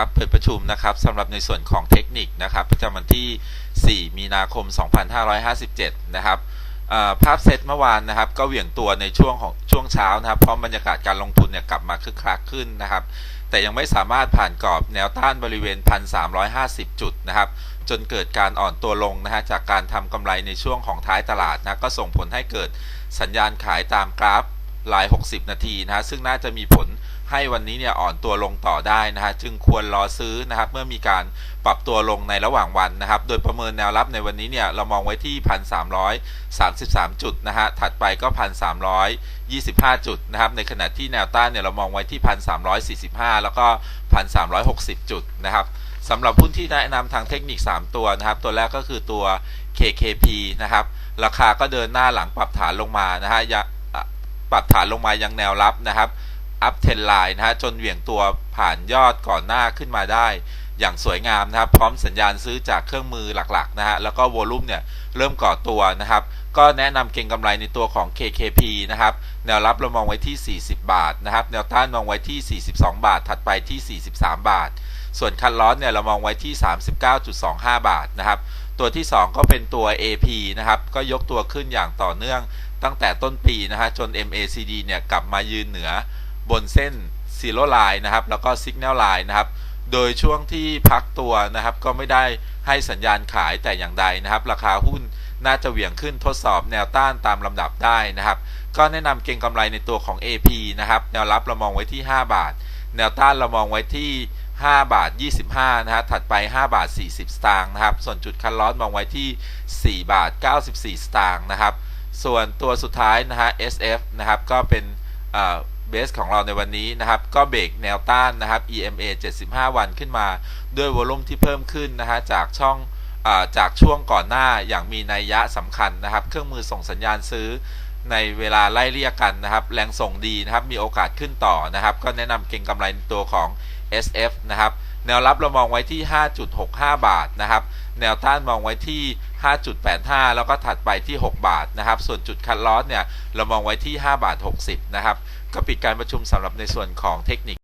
ครับเปิดประชุมนะครับสำหรับในส่วนของเทคนิคนะครับประจำวันที่ 4 มีนาคม 2557 นะครับภาพเซตเมื่อวานนะครับ ก็เหวี่ยงตัวในช่วงของช่วงเช้านะครับพร้อมบรรยากาศการลงทุนเนี่ยกลับมาคึกคักขึ้นนะครับ แต่ยังไม่สามารถผ่านกรอบแนวต้านบริเวณ 1,350 จุดนะครับ จนเกิดการอ่อนตัวลงนะฮะจากการทำกำไรในช่วงของท้ายตลาดนะก็ส่งผลให้เกิดสัญญาณขายตามกราฟราย 60 นาทีนะซึ่งน่าจะมีผล ให้วันนี้เนี่ยอ่อนตัวลงต่อได้นะฮะจึงควรรอซื้อนะครับเมื่อมีการปรับตัวลงในระหว่างวันนะครับ โดยประเมินแนวรับในวันนี้เนี่ยเรามองไว้ที่ 1,333 จุดนะฮะถัดไปก็ 1,325 จุดนะครับในขณะที่แนวต้านเนี่ยเรามองไว้ที่ 1,345 แล้วก็ 1,360 จุดนะครับสำหรับหุ้นที่แนะนำทางเทคนิค 3 ตัวนะครับ ตัวแรกก็คือตัว KKP นะครับ ราคาก็เดินหน้าหลังปรับฐานลงมานะฮะยังปรับฐานลงมายังแนวรับนะครับ อัพเทนไลน์นะฮะจนเหวี่ยงตัวผ่านยอดก่อนหน้าขึ้นมาได้ อย่างสวยงามนะครับ พร้อมสัญญาณซื้อจากเครื่องมือหลักๆนะฮะแล้วก็วอลุ่มเนี่ยเริ่มก่อตัวนะครับ ก็แนะนำเก็งกำไรในตัวของ KKP นะครับ แนวรับเรามองไว้ที่ 40 บาทนะครับ แนวต้านมองไว้ที่ 42 บาท ถัดไปที่ 43 บาท ส่วนคันลอสเนี่ยเรามองไว้ที่ 39.25 บาทนะครับ ตัวที่ 2 ก็เป็นตัว AP นะครับ ก็ยกตัวขึ้นอย่างต่อเนื่องตั้งแต่ต้นปีนะฮะจน MACD เนี่ยกลับมายืนเหนือ บนเส้น Zero Line นะครับ แล้วก็ Signal Line นะครับ โดยช่วงที่พักตัวนะครับ ก็ไม่ได้ให้สัญญาณขายแต่อย่างใดนะครับ ราคาหุ้นน่าจะเหวี่ยงขึ้นทดสอบแนวต้านตามลำดับได้นะครับ ก็แนะนำเก็งกำไรในตัวของ AP นะครับ แนวรับเรามองไว้ที่ 5 บาท แนวต้านเรามองไว้ที่ 5 บาท 25 นะฮะ ถัดไป 5 บาท 40 สตางค์นะครับ ส่วนจุดคันลอสมองไว้ที่ 4 บาท 94 สตางค์นะครับ ส่วนตัวสุดท้ายนะฮะ SF นะครับ ก็เป็น เบสของเราในวันนี้นะครับ ก็เบรกแนวต้านนะครับ EMA 75 วันขึ้นมา ด้วยวอลุ่มที่เพิ่มขึ้นนะฮะจากช่องอาจากช่วงก่อนหน้าอย่างมีนัยยะสำคัญนะครับ เครื่องมือส่งสัญญาณซื้อในเวลาไล่เรียกกันนะครับ แรงส่งดีนะครับ มีโอกาสขึ้นต่อนะครับ ก็แนะนำเก็งกำไรตัวของ SF นะครับ แนวรับเรามองไว้ที่ 5.65 บาทนะครับ แนวต้านมองไว้ที่ 5.85 แล้วก็ถัดไปที่ 6 บาทนะครับ ส่วนจุดคัดลอสเนี่ยเรามองไว้ที่ 5 บาท 60 นะครับ ก็ปิดการประชุมสำหรับในส่วนของเทคนิค